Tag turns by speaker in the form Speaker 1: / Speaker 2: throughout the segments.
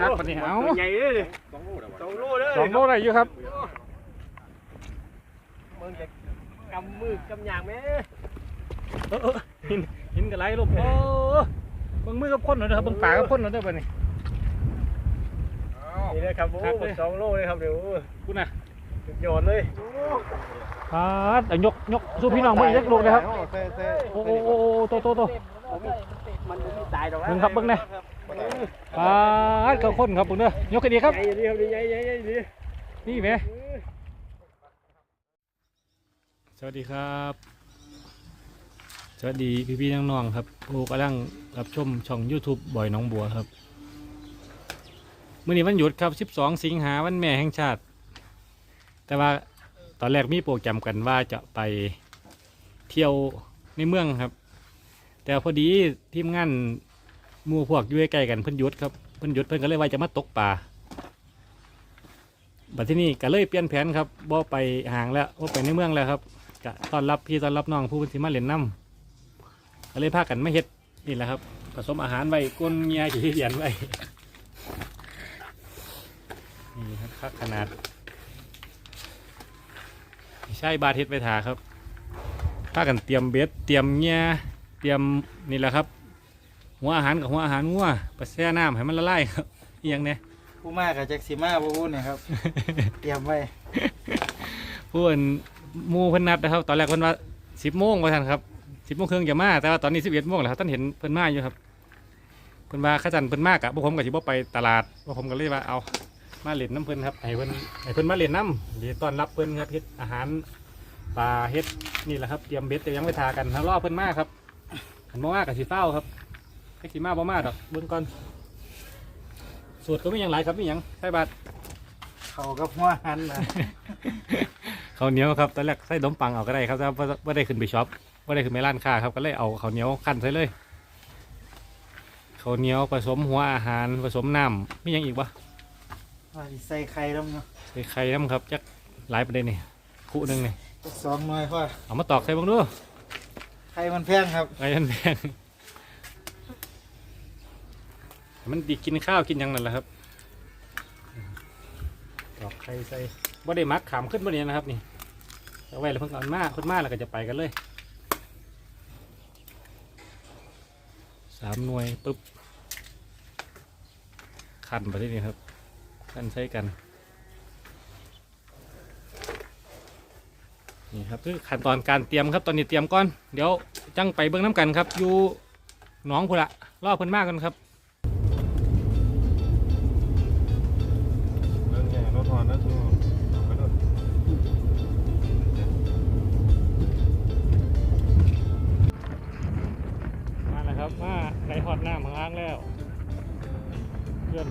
Speaker 1: ครับวันนี้เอา
Speaker 2: ตัวใหญ่เลยดิ
Speaker 3: สองโลเดี๋ยว
Speaker 2: สองโลเลย
Speaker 1: สองโลได้อยู่ครับ
Speaker 2: มึงจะกำมือกำยางไหม
Speaker 1: เออเออหินหินกับไรลูกโอ้เบิ่งมือกับคนหน่อยเด้อครับเบิ่งปากกับคนหน่อยเด้อบัดนี้
Speaker 2: นี่เลยครับโอ้
Speaker 1: ครับเลย
Speaker 2: สองโลเลยครับเดี๋ยว
Speaker 1: คุณน่ะ
Speaker 2: สุดยอดเลย
Speaker 1: ปาดเอายกยกสู้พี่น้องเบิ่งจักลูกเลยครับ
Speaker 3: เต้เต้
Speaker 1: โอ้โอ้โอ้โอ้โตโตโต
Speaker 2: มันไม่ตายหรอก
Speaker 1: เบิ่งครับเบิ่งแน่ ปาดเขาคนครับเบิ่งเด้อยกให้ดีครับ
Speaker 2: ใหญ่ดีครับใหญ่ใหญ่ใหญ่ดี
Speaker 1: นี่แหมสวัสดีครับ สวัสดีพี่พี่ๆน้องๆครับผู้กำลังรับชมช่อง YouTube บ่อยหน้องบัวครับมื่อนี้วันหยุดครับ 12 สิงหาวันแม่แห่งชาติ แต่ว่าตอนแรกมีโปรแกรมกันว่าจะไปเที่ยวในเมืองครับ แต่พอดีทีมงานห มู่พวกอยู่ใกล้กันเพิ่นยุดครับเพิ่นยุดเพิ่นก็เลยว่าจะมาตกปลาบัดที่นี่ก็เลยเปลี่ยนแผนครับบ่ไปห่างแล้วบ่ไปในเมืองแล้วครับก็ต้อนรับพี่ต้อนรับน้องผู้เพิ่มาเล่นน้ำก็เลยพากันมาเฮ็ดนี่แหละครับ ผสมอาหารไว้ก้นเมียขี้เกียจไว้นี่ครับคักขนาด ใช่บาทเฮ็ดไปถาครับพากันเตรียมเบ็ดเตรียมเงียเตรียมนี่แหละครับ หัวอาหารกับหัวอาหารงัวไปแช่น้ำให้มันละลายครับอหยังเนี่ย
Speaker 4: ผู้มากกับแจ็คซิมาผู้พูดเนี่ยครับ เตรียมไว้
Speaker 1: ผู้อื่นหมูเพิ่นนัดนะครับ ตอนแรกเพิ่นว่าสิบโมงว่าท่านครับสิบโมงครึ่งจะมาแต่ว่าตอนนี้สิบเอ็ดโมงแล้วครับท่านเห็นเพิ่นมาอยู่ครับเพิ่นว่าข้าจันเพิ่นมากอะพวกผมกับสิบ่ไปตลาดพวกผมก็เลยว่าเอามาเล่นน้ำเพิ่นครับให้เพิ่นให้เพิ่นมาเล่นน้ำเดี๋ยวต้อนรับเพิ่นครับเฮ็ดอาหารปลาเฮ็ดนี่แหละครับเตรียมเบ็ดเตรียมหยังไปทากันถ้ารอเพิ่นมาครับขันบ่มากับสิเฝ้าครับ ให้สิมาบ่มาดอกเบิ่งก่อนสูตรก็ไม่ยังหลายครับมีหยังใช่บาท
Speaker 4: เขากับหัวหันนะ
Speaker 1: ข้าวเหนียวครับตอนแรกใส่ขนมปังเอาก็ได้ครับแต่ว่าไม่ได้ขึ้นไปช็อปไม่ได้ขึ้นไปร้านค้าครับก็เลยเอาข้าวเหนียวขั้นใส่เลยข้าวเหนียวผสมหัวอาหารผสมน้ำมีหยังอีกปะ
Speaker 4: ว่าสิใส่ไข่แล้วเนาะ
Speaker 1: ใส่ไข่น้ำครับจักหลายประเด็นนี่คู่หนึ่งนี่
Speaker 4: จักสองหน่วยพ่อ
Speaker 1: เอามาตอกใส่บ้างดู
Speaker 4: ไข่มันแพงครับ
Speaker 1: ไข่มันแพงให้ มันดีกินข้าวกินยังนั่นแหละครับตอกไข่ใส่บ่ได้มักขามขึ้นบ่เนี่ยนะครับ นี่เอาไว้แล้วเพิ่งเอามาเพิ่นมาแล้วก็จะไปกันเลยสามหน่วยปุ๊บคันไปที่นี่ครับคันใช้กัน นี่ครับคือขั้นตอนการเตรียมครับตอนนี้เตรียมก่อน เดี๋ยวจังไปเบิ้งน้ำกันครับ อยู่หนองพุนละรอเพิ่นมากกันครับ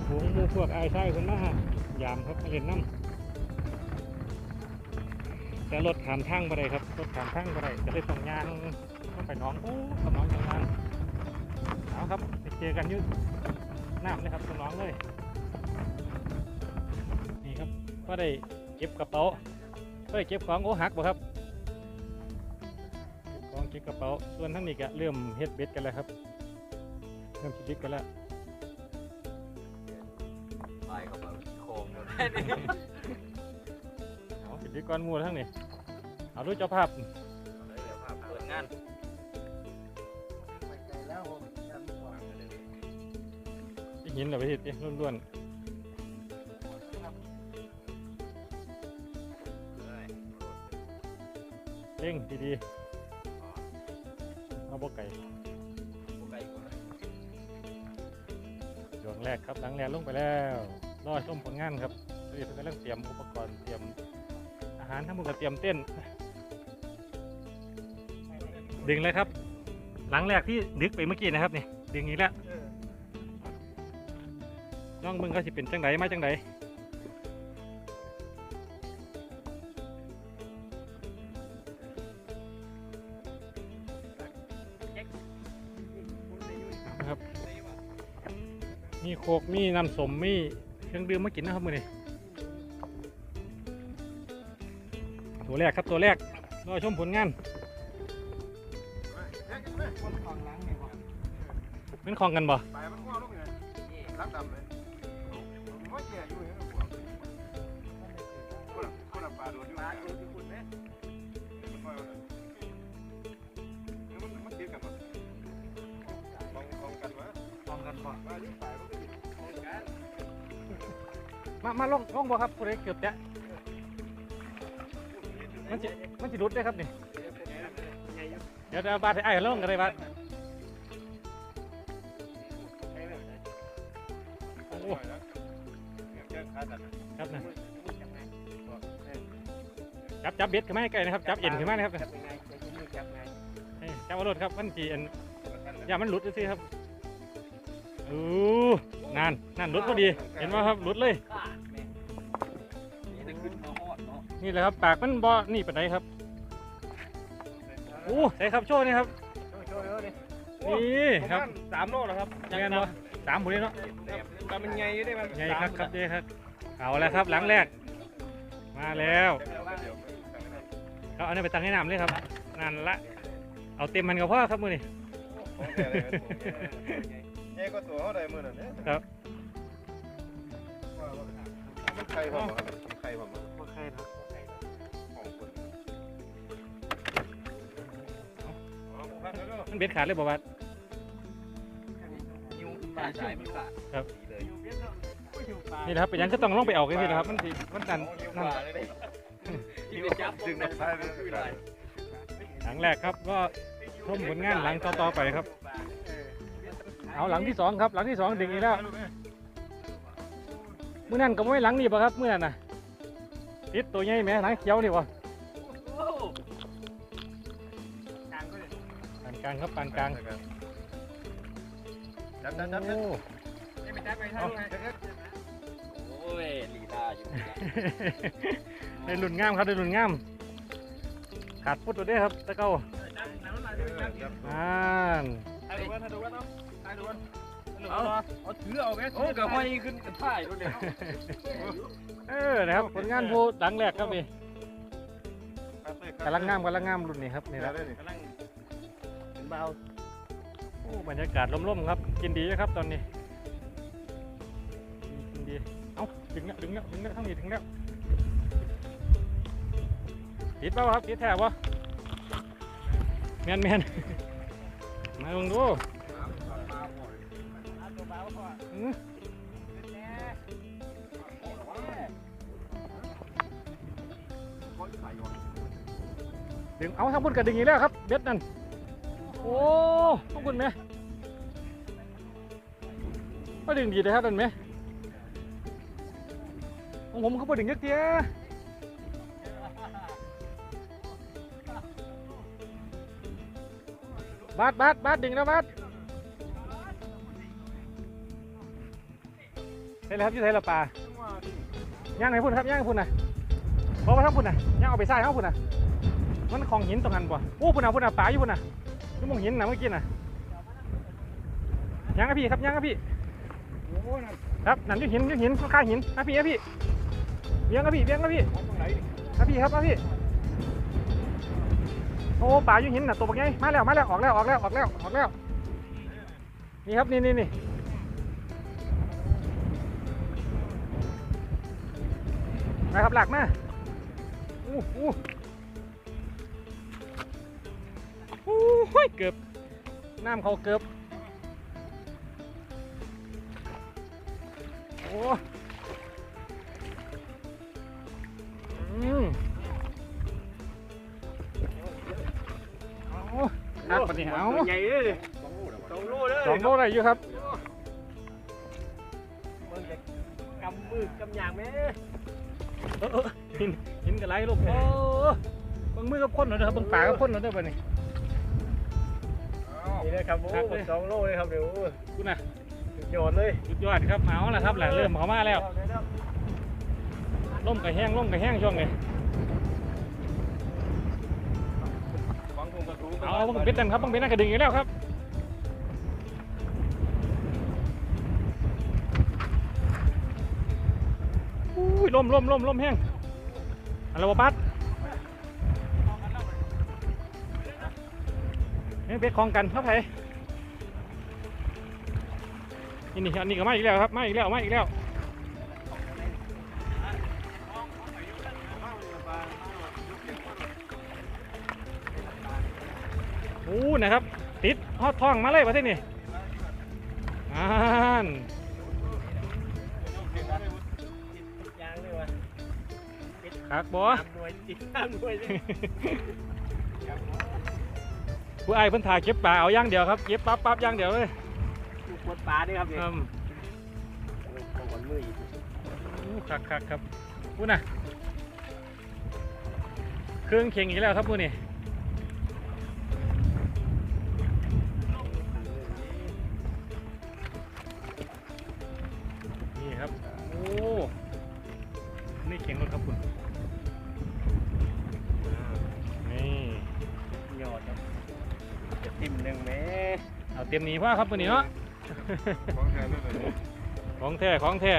Speaker 1: ฝูงมูพวกไอ้ายชายคนมายามครับเล่นน้ำแต่รถขามทางไปได้ครับรถขามทางไปได้จะได้ส่งยางต้องไปน้องโอ้กับน้องอย่างนั้นเอาครับไปเจอกันยุ่น้ำเลยครับตรงน้องเลยนี่ครับก็ได้เก็บกระเป๋าก็ได้เก็บของโอ้หักบ่ครับเก็บของเก็บกระเป๋าส่วนทั้งนี้ก็เริ่มเฮ็ดเบ็ดกันแล้วครับเริ่มคิดกันแล้ว
Speaker 2: ไปกับโคมเลย
Speaker 1: เอาคิดเบ็ดก้อนหมูทั้งนี้เอาดูเจ้าภาพ
Speaker 2: เปิดงาน
Speaker 4: ไปไกลแล้วผมจำบ่ได้
Speaker 1: หินเหราไปเฮ็ดเองล้วนๆเร่งดีๆเอาบกไก่ดวงแรกครับหลังแรกลงไปแล้ว รอชมผลงานครับเรียกกำลังเตรียมอุปกรณ์เตรียมอาหารทั้งหมดก็เตรียมเต้น ดึงเลยครับ หลังแรกที่ดึกไปเมื่อกี้นะครับนี่ดึงอีกแล้วน้องมึงเขาสิเป็นจังไดมาจังไดครับ มีโคกมีน้ำสมมี เครื่องดื่มมากินนะครับมือนี้ตัวแรกครับตัวแรกรอชมผลงาน
Speaker 4: คนของหล้างนี่บ่
Speaker 1: เป็นของกันบ่
Speaker 3: ไปมันง่วงลูกไงรับดำเลยเกี่ยอยู่เนี่ยหัวคนละคนละปลานอยู่
Speaker 2: มา
Speaker 3: นะ
Speaker 2: ดูที่คุณไหม
Speaker 3: มันค่อยว่าเนี่ยมันมันเกี่ยวกันมั้งมองมองกันวะ
Speaker 1: ลองกันก่
Speaker 3: มามา
Speaker 1: ลงลงบ่ครับผู้ใดเกือบจะมันสิมันสิรุดได้ครับนี่เดี๋ยวเดี๋ยวบาดให้ไอ้ลงกันเลยบาดโอ้
Speaker 3: โอ้ยนะเนี่ยแก้ขาตัดนะครับ
Speaker 1: นะจับจับเบ็ดขึ้นมาให้ใกล้นะครับจับเอ็นขึ้นมานะครับ
Speaker 2: จับยังไงจะที่นี่จับไง
Speaker 1: เอ้ยจับเอารถครับมันจีเอ็นอย่ามันหลุดซิครับโอ้นานนั่นหลุดพอดี เห็นไหมครับหลุดเลย
Speaker 2: นาะ
Speaker 1: นี่แหละครับปากมันบ่นี่ปานใดครับโอ้ใส่ครับโชว์นี่ครับ
Speaker 2: โชว์ๆเลย
Speaker 1: นี่ครับ
Speaker 3: สามโลแล้วครับ
Speaker 1: ยังไงเนาะสามผุนเนาะ
Speaker 3: ปลามันใหญ่อยู่ได้มัน
Speaker 1: ใหญ่ครับครับใหญ่ครับเอาแล้วครับหลังแรก มาแล้ว
Speaker 3: เดี๋ยวเดี๋ยวตั้งให้ได้
Speaker 1: เอาอันนี้ไปตั้งให้น้ำเลยครับนั่นละเอาเต็มมันกับพ่อครับมือนี่
Speaker 3: ของแท้เลยครับใหญ่ก็ตัวเขาได้มื้อนั้นเด้
Speaker 1: ครับ
Speaker 3: มันไข่พอมั้งครับไข่พอมั้ง
Speaker 1: ว่าใครครับ มันเบ็ดขาดเลยบ่าวา
Speaker 2: นิ้วปลาสายมันขาด
Speaker 1: ครับ
Speaker 2: เลย
Speaker 1: นี่แหละครับเป็นหยังก็ต้องลองไปออกกันสินะครับ มันสิมันนั่น
Speaker 2: นิ้ว
Speaker 1: นั่
Speaker 2: ป
Speaker 1: น
Speaker 2: ลาเลยดิที่ไปจับ
Speaker 3: ดึงน้ำตาเลย
Speaker 1: หลังแรกครับก็ชมผลงานหลังต่อๆไปครับ เอาหลังที่สองครับ หลังที่สองดึงอีกแล้วเมื่อนั้นก็ไม่หลังนี่ปะครับเมื่อนั้นน่ะติดตัวใหญ่ไหมหลังเขียวนี่ปะานกลางครับปานกลาง
Speaker 3: จับจับจับ
Speaker 1: โอ้
Speaker 3: เอา
Speaker 2: โอ้ยลีลาอยู่นี่
Speaker 1: ได้รุ่นงามครับได้รุ่นงามขาดพุทธตัวเด้อครับตะเก้าอ่าน
Speaker 3: ถ่ายดูกันถ่ายดูกันเนาะถ่ายดูกัน
Speaker 2: เอาเอาถือเอาไหมโอ้กระห้อยขึ้นกันถ่ายด้วยเนี่ย
Speaker 1: เออนะครับผลงานผู้หลังแรกครับนี่กำลังงามกำลังงามรุ่นนี้ครับนี่แหละ
Speaker 3: กำลัง
Speaker 2: เป็นเบา
Speaker 1: โอ้บรรยากาศร่มๆครับ กินดีนะครับตอนนี้กินดีเอ้าถึงแล้วถึงแล้วถึงแล้วทั้งนี้ถึงแล้วติดเปล่าครับติดแถบวะแมนแมนมาลองดูอื้อดึงเอาทั้งพุ่นกระดึงอีกแล้วครับเบ็ดนั่น โอ้ทั้งพุ่นไหมก็ดึงดีเลยครับนั่นไหมของผมเขาพอดึงเยอะเตี้ยบาดบาดบาดดึงแล้วบาดใช่เลยครับอยี่ใช่ละปลาย่างไหนพุ่นครับย่างให้พุ่นนะบอกว่าทั้งพุ่นนะย่างเอาไปใส่ทั้งพุ่นนะมันของหินตรงนั้นบ่โอ้พุ่นนะพุ่นนะปลาอยู่พุ่นนะ อยี่หมองหินนะเมื่อกี้นะย่างครับพี่ครับย่างครับพี่ครับนั่นยี่หินยี่หินข้างหินครับพี่ครับพี่เบี้ยงครับพี่เบี้ยงครับพี่ครับพี่ครับพี่โอ้ปลายู่หินน่ะตัวบักไงมาแล้วมาแล้วออกแล้วออกแล้วออกแล้วออกแล้วนี่ครับนี่นี่นี่มาครับหลักมาอู้อู้ ยเกือบน้ำเขาเกือบโอ้อืมเอาหักปะเนี่ยเอา
Speaker 2: ใหญ่เลยสองโลเลย
Speaker 1: สองโลได้อยู่ครับ
Speaker 2: มึงจะกำมือกำยางไหม
Speaker 1: เออเออหินหินกระไรลูกโอ้เบังมือกับพ่นหน่อยเด้อครับเบังปากกับพ่นหน่อยเด้อบัดนี้
Speaker 2: นี่เลยครับโอ้สองโลเลยครับเดี๋ยว
Speaker 1: คุณน่ะ
Speaker 2: สุดยอดเลย
Speaker 1: สุดยอดครับเอาละครับแหละเริ่มเขามาแล้วล่มกระแห้งล่มกระแห้งช่วงนี้
Speaker 3: ฟังผมกระทู้
Speaker 1: เอาบังเบ็ดนั่นครับบังเบ็ดนั่นกระดึงอยู่แล้วครับอุ้ยล่มล่มล่มล่มแห้งอะไรวะบัส เบ็ดคลองกันครับไผนี่นี่อันนี้ก็มาอีกแล้วครับมาอีกแล้วมาอีกแล้วโอ้นะครับ ติดฮอดทองมาเลยประเทศนี้อ่านคักบอ
Speaker 2: ส
Speaker 1: ผู้ไอ้ายเพิ่นถ่ายเก็บปลาเอาอย่างเดียวครับเก็บปั๊บปั๊บอย่างเดียวเลย
Speaker 2: ลูกบดปลาด้วยครับเนี่ย
Speaker 1: อืม
Speaker 2: ก่อนมืออีก
Speaker 1: อู้คักคักครับอู้น่ะเครื่องเข่งอีกแล้วครับมูนี่นี่ครับโอ้นี่เข่งรถครับคุณ
Speaker 2: หนึ่งแม่
Speaker 1: เอาเต็มหนีพ่อครับมือนี้เนาะ
Speaker 3: ของแท้เลยเลย
Speaker 1: ของแท้ของแท้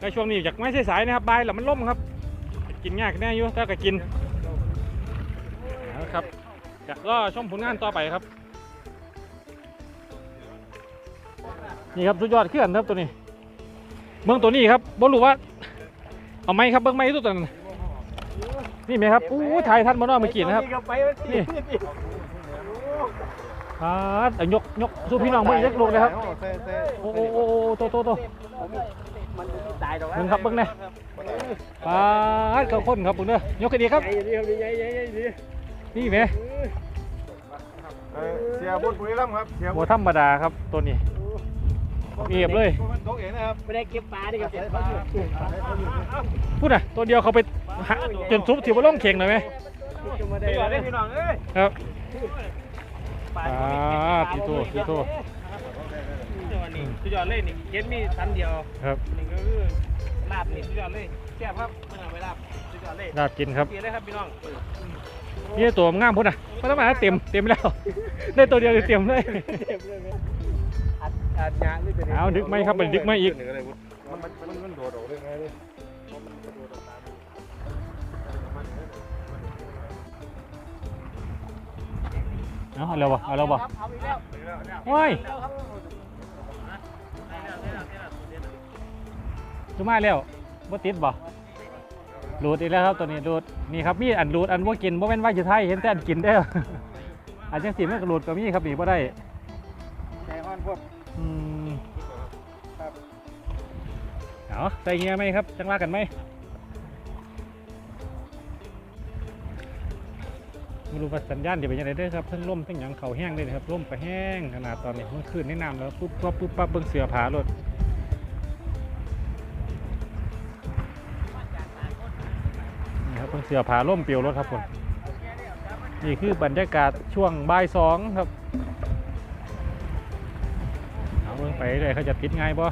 Speaker 1: ในช่วงนี้อยากไม่ใช่สายๆนะครับบายแล้วมันล่มครับ กินยากแน่อยู่ถ้าก็กินเอาครับจะก็ชมผลงานต่อไปครับ นี่ครับสุดยอดเคลื่อนครับตัวนี้เบื้องตัวนี้ครับบรู้ว่า เอาไม้ครับเบื้องไม้ตัวนั้นนี่ไหมครับอู้ถ่ายทันมาเนาะเมื่อกี้นะครับ
Speaker 2: ไปวันที่
Speaker 1: อ่าเอายกยกสู้พี่น้องเบิ่งอีกจักลูกเลยครับ โอ้โอ้โอ้โอ้โตโตโต
Speaker 2: มันตายดอก
Speaker 1: เบิ่งครับเบิ่งนะปาดเขาคนครับเบิ่งเด้อยกกันดีครับ
Speaker 2: ใหญ่ดีครับใหญ่ใหญ่ใหญ่ดี
Speaker 1: นี่ไหม
Speaker 3: เสียบุญบุรีรัมย์ครับเสีย
Speaker 1: บ
Speaker 3: บุญ
Speaker 1: ธรรมดาครับตัวนี้เอียบเลย
Speaker 3: ตกเองนะครับ
Speaker 2: ไม่ได้เก็บปลาดิครับเก็บปลา
Speaker 1: พูดน่ะตัวเดียวเขาไปหาจนซุปถือว่าล่องเข่งหน่อยไหม
Speaker 2: ได้ได้พี่น้องเอ้ย
Speaker 1: ครับ อ่าพี่โตพี่โต
Speaker 2: เดี๋ยวนี้สุดยอดเลยนี่เก็บมีชั้นเดียว
Speaker 1: ครับ
Speaker 2: นี่ก็คือลาบนี่สุดยอดเลยแซ่บครับไม่เอาไปลาบสุดยอดเลย
Speaker 1: ลาบกินครับ
Speaker 2: กินเลยครับพี่น้อง
Speaker 1: นี่ตัวงามพุ่นน่ะไม่ต้องมาเต็มเต็มแล้ว ได้ตัวเดียวเลยเต็มเลย
Speaker 2: เจ็บเลยไหมอัดยาไม่เป็น
Speaker 1: เอาดึกไหมครับไปดึกไหมอีก
Speaker 3: มันมันมันมันโดดออกได้ไง เลย
Speaker 1: เอาเอาแล้วบ่เอาแล้วบ่
Speaker 2: เอาอีกแล้ว
Speaker 1: โอ้ยจุมาแล้วบ่ติดบ่หลุดอีกแล้วครับตัวนี้หลุดนี่ครับมีอันหลุดอันบ่กินบ่แม่นว่าจะไทยเห็นแต่อันกินเด้ออันจังสิมันก็หลุดก็มีครับนี่บ่ได้
Speaker 4: ใจอ่อนพวก
Speaker 1: อืม
Speaker 4: ครับ
Speaker 1: เอาใส่เงี้ยไหมครับจังว่ากันไหม ไม่รู้ว่าสัญญาณเดี๋ยวเป็นยังไงเด้อครับเพิ่งล่มทั้งหยังเขาแห้งเลยนะครับล่มไปแห้งขนาดตอนนี้มันขึ้นในน้ำแล้วปุ๊บปั๊บปุ๊บปั๊บเบิ่งเสือผารถนี่ครับเบิ่งเสือผาล่มเปลียวรถครับผมนี่คือบรรยากาศช่วงบ่ายสองครับเอาเบิ่งไปเลยเขาจะติดไงบ่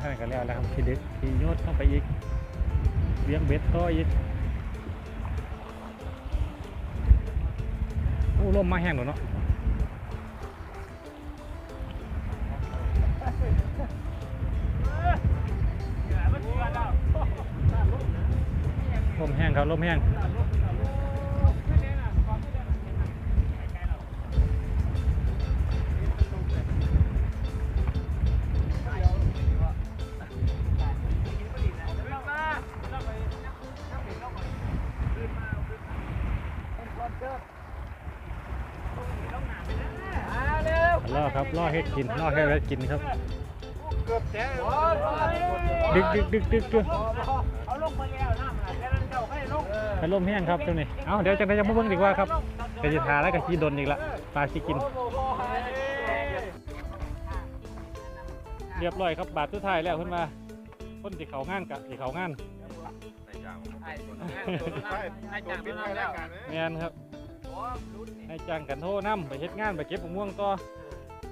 Speaker 1: ท่านก็แล้วแล้วครับขี่ดึกขี่โยดเข้าไปอีกเลี้ยงเบ็ดต่ออีกโอ้ลมมาแห้งแล้วเนาะลมแห้งครับลมแห้ง ล่อครับล่อให้กินล่อให้แวะกินครับ
Speaker 2: เกือบแซ่
Speaker 1: ดึกดึกดึกดึกดึก
Speaker 2: เอาลงมาแล้วน้ำแค่นั้นเจ้าให้ลง
Speaker 1: ให้ลมแห้งครับตรงนี้เอาเดี๋ยวจังไดจะมาเบิ่งดีกว่าครับกจะทาแล้วก็ขี้ดนอีกละปลาขี้กิน เรียบร้อยครับบาทสุดท้ายแล้วเพิ่นมาคนที่เขางานกับที่เขางาน
Speaker 3: ใส่ยาง
Speaker 2: ไอ้
Speaker 3: ใช่
Speaker 2: ไอ้
Speaker 3: ตัว
Speaker 2: จ่าง
Speaker 3: ปิ
Speaker 2: มา
Speaker 3: ด
Speaker 2: แล้ว
Speaker 3: รายการ
Speaker 1: งานครับ ให้จ้างกันโทรนํไปเฮ็ดงานไปเก็บมะม่วงต่อ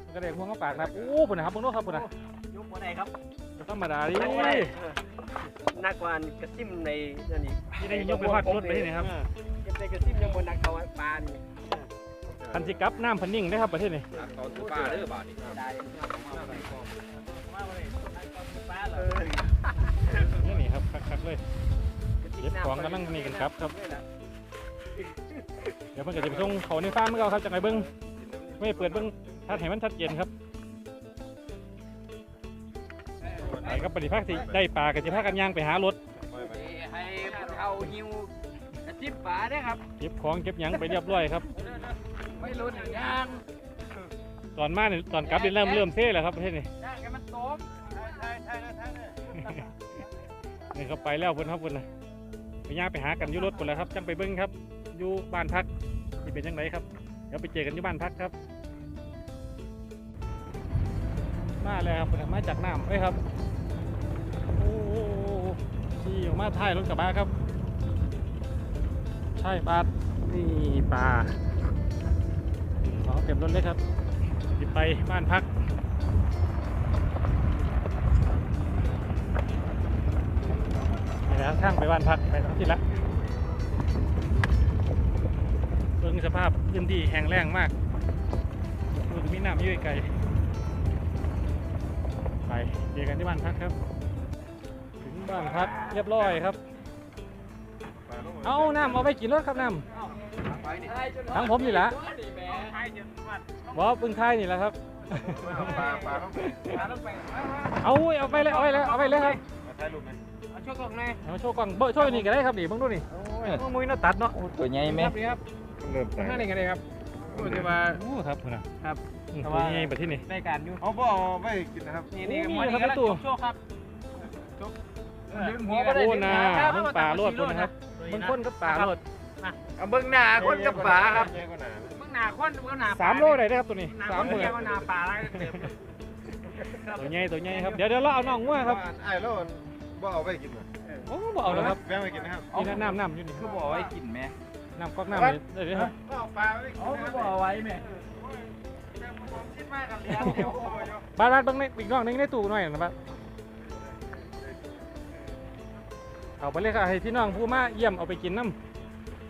Speaker 1: มันก็ได้ม่วงมาปากนะครับโอ้ปุ่นนะครับปุ่นโน้ครับปุ่นนะ
Speaker 2: ยุบบ่ได้ครับ
Speaker 1: บ่ธรรมดาดิ
Speaker 2: นักวานกระซิมในนั่นนี่
Speaker 1: ที่ได้ยกไปฮอดรถไปที่ไหนครับ
Speaker 2: เก็บในกระซิมยังบนนักเขาปลานี่
Speaker 1: พันสิกลับน้ำพันนิ่งได้ครับประเทศนี้
Speaker 3: ตอนซื้อปลาเด้อบาทนี่
Speaker 2: ได้ปลาเลย
Speaker 1: นี่นี่ครับคักๆเลยเก็บของกำลังนี่กันครับครับเดี๋ยวมันก็จะไปส่งเขาในฟาร์มเมื่อเอาครับจังไงเบิ้งไม่เปิดเบิ้งถ้าเห็นมันชัดเจนครับ
Speaker 3: ไอ้
Speaker 1: กับปฏิภาคสิได้ปลากับจิพากันย่างไปหารถ
Speaker 2: ให้ผู้เฒ่าหิวกระจิบป่าเด้อครับ
Speaker 1: เก็บของเก็บหยังไปเรียบร้อยครับ
Speaker 2: ไม่รู้หนึ่งย่าง
Speaker 1: ตอนมาเนี่ยตอนกลับนี่เริ่มเริ่มเซ่แล้วครับประเทศนี้
Speaker 2: ย่างให้มันโตม
Speaker 1: นี่เขาไปแล้วเพิ่นครับเพิ่นนะไปย่างไปหากันอยู่รถคนแล้วครับจังไปเบิ้งครับ อยู่บ้านพักที่เป็นยังไงครับ เดี๋ยวไปเจอกันที่บ้านพักครับ มาแล้วครับเพิ่นมาจากน้ำเอ้ยครับ โอ้โหขี่ออกมาท้ายรถกระบะครับ ใช่ปลานี่ปลาของเต็มรถเลยครับจะไปบ้านพักนี่และครับทางไปบ้านพักไปทั้งที่ละ งสภาพพื้นที่แห้งแล้งมากดูจะมีน้ำอยืดไกลไปเจอกันที่บ้านพักครับ ถึงบ้านพักเรียบร้อยครับ เอาน้ำเอาไปกินรถครับน้ำทั้งผมนี่แหละบอปึงไทยนี่แหละครับ
Speaker 3: ปลาปลาต้อง
Speaker 1: เอาเอาไปเลยเอาไปเลยเอาไปเลยครับ
Speaker 3: ถ่ายรูปไหม
Speaker 2: เอาช่วยกล่องหน่อย
Speaker 1: เอามาโชว์กล้องเบอร์โชว์อยู่นี่ก็ได้ครับนี่เบิ่งดูนี่โอ้ยมุ้ยน่าตัดเนาะ
Speaker 2: ตัวใหญ่ไหม
Speaker 1: ครับนี่ครับ
Speaker 3: เริ่มตาย
Speaker 2: ห้าหนึ่งกันเลยครับพูดจะมา
Speaker 1: โอ้ครับคุณนะครับอืม
Speaker 2: แต่
Speaker 1: ตัว
Speaker 2: ว่า
Speaker 1: ใหญ่แบบที่นี่
Speaker 2: ได้การอยู่
Speaker 3: เอาพ่อเอาไปกินนะครับ
Speaker 2: นี่นี่
Speaker 1: โอ้
Speaker 2: หัว
Speaker 1: นี่
Speaker 2: นี่
Speaker 1: ค
Speaker 2: ค
Speaker 1: รั
Speaker 2: รั
Speaker 1: บบประตู
Speaker 2: โชคครับดึงหัว
Speaker 1: โอ้นาเบิ่งป่าโลดคนนะครับเบิ่งคนกับป่าโลด
Speaker 2: เอาเบิ้งหน้าคนกับป่าครับ
Speaker 3: ใหญ่กว่าหนา
Speaker 2: เบิ้งหน้าคนเบิ้งหน้า
Speaker 1: สามโลได้เด้อครับตัวนี้
Speaker 2: หน้า
Speaker 1: สา
Speaker 2: ค
Speaker 1: ม
Speaker 2: น
Speaker 1: หมื่น
Speaker 2: เดียวก็หน้าป่าแล้วเต็ม
Speaker 1: ตัวใหญ่ตัวใหญ่ครับเดี๋ยวเดี๋ยวเราเอาน้องงัวครับ
Speaker 3: ไอ้แล้วบ่เอาไปกินเหรอ
Speaker 1: โอ้บ่เอาแล้วครับ
Speaker 3: แบ่งไปกินนะครับ
Speaker 1: นี่นะน้ำน้ำอยู่นี่
Speaker 2: คือบอกไว้กินไหม
Speaker 1: น้ำก๊อกน้ำเลยได้เลยครับ
Speaker 3: เอาปลาไปกิน
Speaker 2: เอาคือบอกไว้ไหมคิดมากกันเลี้ยงเดียว
Speaker 1: บ้านบ้านเบิ่งในอีกน้องหนึงในตู้หน่อยนะบ้านเอาไปเลยครับให้พี่น้องผู้มาเยี่ยมเอาไปกินน้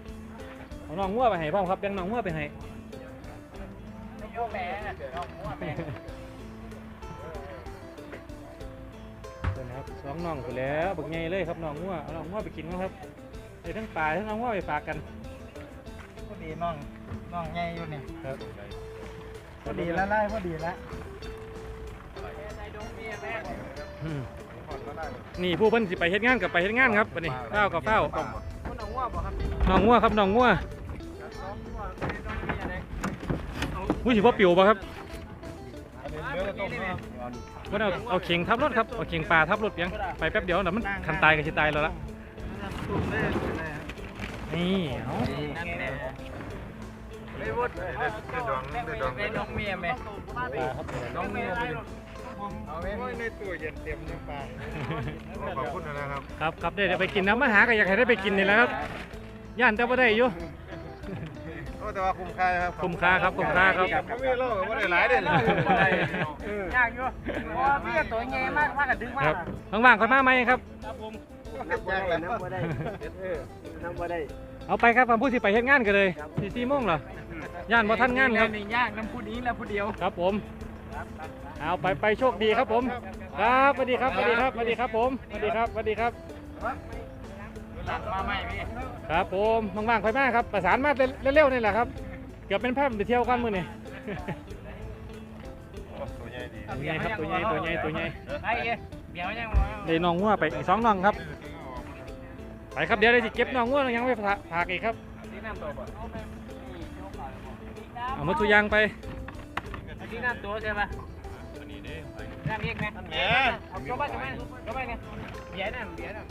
Speaker 1: ำเอาน้องงัวไปให้พ่อมครับแบ่งน้องงัวไปให้
Speaker 2: โยแม่เอาหัวแม่
Speaker 1: เดี๋ยวนะครับสองน้องไปแล้วบักใหญ่เลยครับน้องงัวเอาน้องงัวไปกินกันครับไอ้ทั้งปลาทั้งน้องงัวไปฝากกัน
Speaker 4: พอดี น้องน้องใหญ่อยู่นี่
Speaker 1: ครับ
Speaker 4: พอดีละไล่พอดีละ
Speaker 1: อืมนี่ผู้เพิ่นสิไปเฮ็ดงานกับไปเฮ็ดงานครับบัดนี้เฝ้าวกับเฝ้าว
Speaker 2: คนเอาหัวบอกครับ
Speaker 1: น้องงัวครับน้องงัวอุ้ยสิบ่ปิวบ่ครับ
Speaker 3: อันนี้เนื้อต้มนะ
Speaker 1: เพิ่นเอาเอาเข่งทับรถครับเอาเข่งปลาทับรถเพียงไปแป๊บเดียวน่ะมันคันตายก็สิตายแล้วล่ะนี่เอา
Speaker 2: นั่นแหละ
Speaker 3: ได้ดองได้ดอง
Speaker 2: ได้น้องเมียไหม
Speaker 1: ปลาครับ
Speaker 2: น้องเมียไป
Speaker 3: เอาไว้ในตู้เย็นเต็มยังปลาขอบคุณนะครับ
Speaker 1: ครับครับได้เดี๋ยวไปกินน้ำมาหาก็อยากให้ได้ไปกินนี่แหละครับ ย่านแต่บ่ได้อยู่
Speaker 3: โอ้แต่ว่าคุ้มค่าครับ
Speaker 1: คุ้มค่าครับ คุ้มค่าครับ
Speaker 3: ไม่มีโลกไม่ได้หลายเด่น
Speaker 2: ยากอยู่ว่าพี่ตัวใหญ่มากมากกับดึงมา
Speaker 1: ค
Speaker 2: ก
Speaker 1: รับว่างๆค่อยมาไหมครับ
Speaker 3: ยากเลย
Speaker 4: น้ำบ่ได้น้ำบ่ได้
Speaker 1: เอาไปครับผมผู้สิไปเฮ็ดงานกันเลยสี่สี่โมงเหรอย่านบ่ทันงานครับ
Speaker 2: นี่ยากน้ำผู้นี้แล้วผู้เดียว
Speaker 1: ครับผมเอาไปไปโชคดีครับผม ครับสวัสดีครับสวัสดีครับสวัสดีครับผมสวัสดีครับสวัสดีครับ
Speaker 2: มาใหม่พี่
Speaker 1: ครับผมว่างๆค่อยมาครับประสานมาเร็วๆนี่แหละครับ เกือบเป็นภาพไปเที่ยวกันมื้อนี่
Speaker 3: ตัวใหญ่ดี
Speaker 1: ตัวใหญ่ครับตัวใหญ่ตัวใหญ่ตัวใหญ่
Speaker 2: ไอ้เดี๋ยวยัง
Speaker 1: ได้น้องงัวไปอีกสองน้องครับ ไปครับเดี๋ยวได้สิเก็บน้องงัวยังไม่พากอีกครับ
Speaker 2: ที่น้ำตัว
Speaker 1: เอามาทุกอยางไป
Speaker 2: ที่น้ำตัวใช่ไหมน้ำเรียกไหม
Speaker 3: แหม
Speaker 2: เอาเข้าไปเข้าไปเข้าไปเนี่ยเบียร์นั่นเบียร์นั่น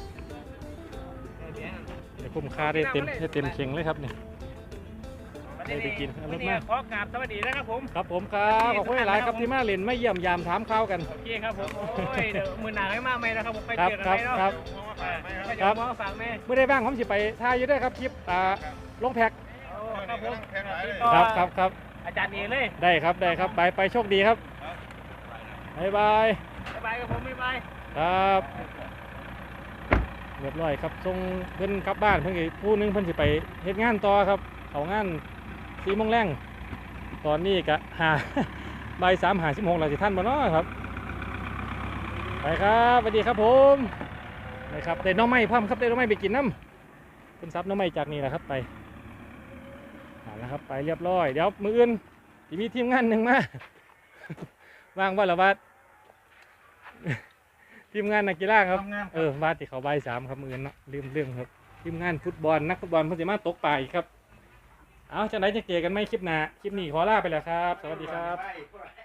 Speaker 2: เบียร์นั่น
Speaker 1: เดี๋ยวคุ้มค่าได้เต็มได้เต็มเข่งเลยครับนี่ ได้ไปกินเอารถมา
Speaker 2: ขอกราบสวัสดีนะครับผม
Speaker 1: ครับผมครับขอบคุณหลายๆครับที่มาเล่นมาเยี่ยมยามถามข่าวกัน
Speaker 2: โอเคครับผมโอ้ยเดี๋ยวมือหนาให้มาไหมนะครับผมไป
Speaker 1: ครับ
Speaker 2: เจอกัน
Speaker 1: ค
Speaker 2: ไห
Speaker 1: รั
Speaker 2: ม
Speaker 1: บ
Speaker 2: เนาะ
Speaker 1: ครับ
Speaker 2: ไป
Speaker 1: ครั
Speaker 2: จะ
Speaker 1: บ
Speaker 2: มองฝากแม่
Speaker 1: เมื่อได้บ้างผมสิไปถ่ายอยู่ด้วยครับคลิปอ่าลงแพ็ก
Speaker 2: ครับผม
Speaker 1: ครับครับครับ
Speaker 2: อาจารย์เอเลย
Speaker 1: ได้ครับได้ครับไปไปโชคดีครับบ๊ายบาย
Speaker 2: บ๊ายบายครับผมบ๊ายบาย
Speaker 1: ครับเรียบร้อยครับส่งเพิ่นกลับบ้านเพิ่นก็ผู้หนึงเพิ่นสิไปเฮ็ดงานต่อครับ เขางาน สี่โมงแรงตอนนี้ก็หาบ่ายสามหาสิบหกแล้วสิท่านบ่เนาะครับ ไปครับสวัสดีครับผมนะครับได้หน้องไม้พร้อมครับได้หน้องไม้ไปกินน้ำคุณซับหน้องไม้จากนี่แหละครับไปเอาละครับไปเรียบร้อย เดี๋ยวมืออื่นสิมีทีมงานหนึ่งมาว่างว่าละวัดทีทีมงานนักกีฬาครับ
Speaker 3: ทำงานครับ
Speaker 1: เออว่าติเขาใบายสามครับมืออนเนาะลืมเรื่องครับ ทีมงานฟุตบอลนักฟุตบอลเพิ่นจะมาตกปลาอีกครับ เอาจังไดจะเจอกันไหมคลิปหน้าคลิปนี้ขอลาไปแล้วครับ สวัสดีครับ
Speaker 3: ไป